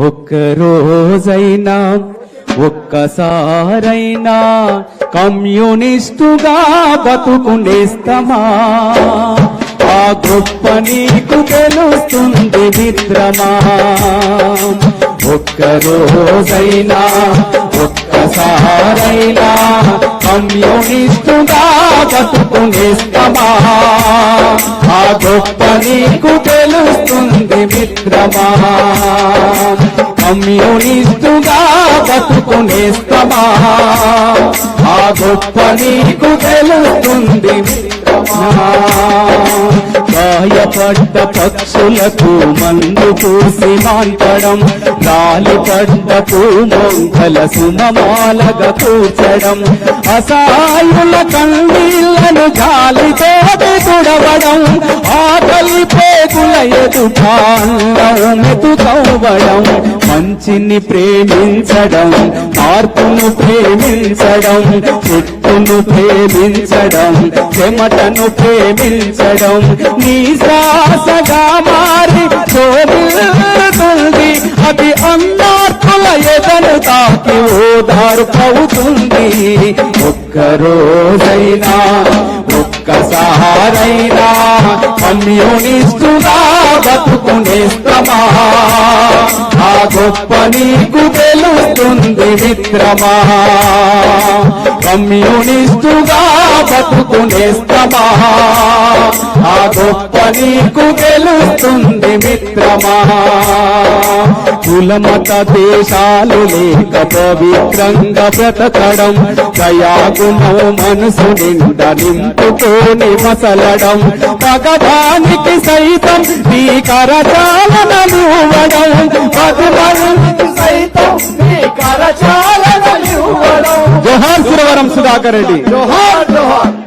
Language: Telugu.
ఒక్క రోజైనా ఒక్కసారైనా కమ్యూనిస్టుగా బతుకునేస్తమా ఆ గొప్ప నీకు తెలుస్తుంది మిత్రమా ఒక్క రోజైనా ఒక్కసారైనా కమ్యూనిస్టుగా బతుకునేస్తమా గొప్ప నీకు తెలుస్తుంది మిత్రమా. కమ్యూనిస్టుగా బతుకునేస్తమా. ఆ గొప్ప నీకు తెలుస్తుంది మిత్రమా. గాయపడ్డ పక్షులకు మందు పూసి మాంచడం గాలిపడ్డ పూమొంగల సుమమాలగ కూర్చడం. అసాయుల కన్నీళ్ళను గాలితో తుడవడం ఆకలి పేగుల ఎదుట మెతుకవ్వడం. మంచిని ప్రేమించడం మార్పును ప్రేమించడం చెట్టును ప్రేమించడం చెమటను ప్రేమించడం. నీ సాసగా మారి శోభిల్లుతుంది అది అన్నార్కుల ఎదను తాకి ఓదార్పవుతుంది ఒక్క రోజైనా ఒక్కసారైనా కమ్యూనిస్టుగా బతుకునేస్తమా గొప్ప నీకు తెలుస్తుంది మిత్రమా కమ్యూనిస్టుగా బతుకునేస్తమా. ఆ గొప్ప నీకు తెలుస్తుంది మిత్రమా. కులమత దేశాలు లేక పవిత్రంగా బ్రతకడం దయాగుణం మనసు నిండా నింపుకొని మసలడం భగవానికి సైతం నీ భగవానికి సైతం నీ కరచాలనలువడం జోహార్ సురవరం సుధాకర్ రెడ్డి. జోహార్ జోహార్.